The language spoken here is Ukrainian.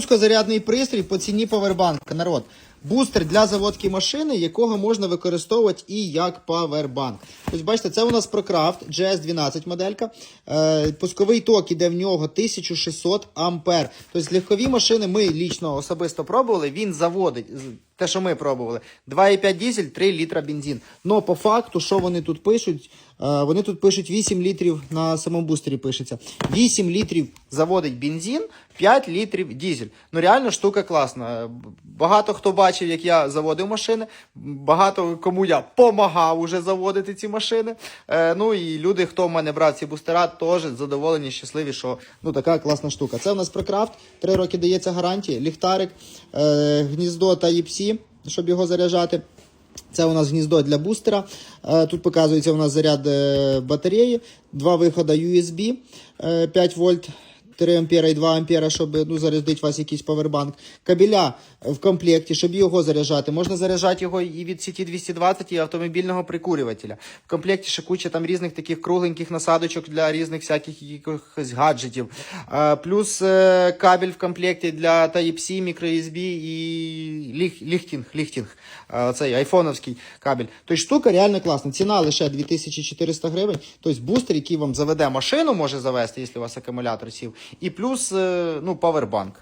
Зарядний пристрій по ціні павербанка. Народ. Бустер для заводки машини, якого можна використовувати і як павербанк. Тобто, бачите, це у нас ProCraft GS12 моделька. Е, пусковий ток іде в нього 1600 ампер. Тобто легкові машини ми лічно особисто пробували. Він заводить те, що ми пробували. 2,5 дізель, 3 літра бензин. Но по факту, що вони тут пишуть? Е, Вони тут пишуть 8 літрів на самому бустері пишеться. 8 літрів заводить бензин, 5 літрів дізель. Ну реально штука класна. Багато хто бачив, як я заводив машини. Багато кому я помагав уже заводити ці машини. Е, ну і люди, хто в мене брав ці бустера, теж задоволені, щасливі, що ну така класна штука. Це у нас прокрафт. 3 роки дається гарантія, ліхтарик, е, гніздо та ЄПСі, щоб його заряджати. Це у нас гніздо для бустера. Е, Тут показується у нас заряд е, батареї, два виходи USB, е, 5 вольт. 3 ампера і 2 ампера, щоб ну, зарядити вас якийсь павербанк. Кабеля в комплекті, щоб його заряджати. Можна заряджати його і від сіті 220, і автомобільного прикурювателя. В комплекті ще куча там різних таких кругленьких насадочок для різних всяких якихось гаджетів. А, плюс е, кабель в комплекті для Type-C, microUSB і ліг, ліхтінг, ліхтінг. Цей айфоновський кабель. Тобто штука реально класна. Ціна лише 2400 гривень. Тобто бустер, який вам заведе машину, може завести, якщо у вас акумулятор сів. І плюс е, ну, павербанк.